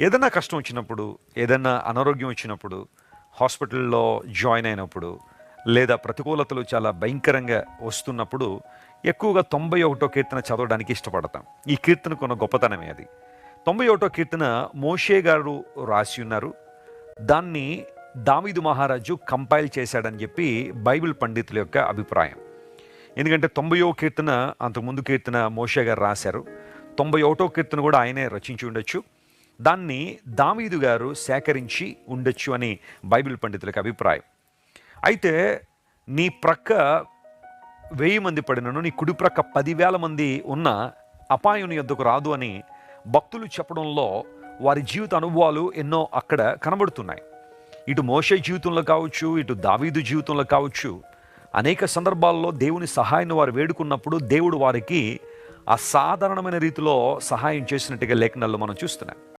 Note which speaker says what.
Speaker 1: ఏదైనా కష్టం వచ్చినప్పుడు ఏదైనా అనారోగ్యం వచ్చినప్పుడు హాస్పిటల్లో జాయిన్ అయినప్పుడు లేదా ప్రతికూలతలు చాలా భయంకరంగా వస్తున్నప్పుడు ఎక్కువగా తొంభై ఒకటో కీర్తన చదవడానికి ఇష్టపడతాం. ఈ కీర్తనకు ఉన్న గొప్పతనమే అది. తొంభై ఒకటో కీర్తన మోషే గారు రాసి ఉన్నారు. దాన్ని దామిదు మహారాజు కంపైల్ చేశాడని చెప్పి బైబిల్ పండితుల యొక్క అభిప్రాయం. ఎందుకంటే తొంభయో కీర్తన అంతకుముందు కీర్తన మోషే గారు రాశారు. తొంభై ఒకటో కీర్తన కూడా ఆయనే రచించి ఉండొచ్చు. దాన్ని దావీదు గారు సేకరించి ఉండొచ్చు అని బైబిల్ పండితులకు అభిప్రాయం. అయితే నీ ప్రక్క వెయ్యి మంది పడినను నీ కుడి ప్రక్క పదివేల మంది ఉన్న అపాయం నీ యొద్దకు రాదు అని భక్తులు చెప్పడంలో వారి జీవిత అనుభవాలు ఎన్నో అక్కడ కనబడుతున్నాయి. ఇటు మోషే జీవితంలో కావచ్చు ఇటు దావీదు జీవితంలో కావచ్చు అనేక సందర్భాల్లో దేవుని సహాయాన్ని వారు వేడుకున్నప్పుడు దేవుడు వారికి అసాధారణమైన రీతిలో సహాయం చేసినట్టుగా లేఖనాల్లో మనం చూస్తున్నాం.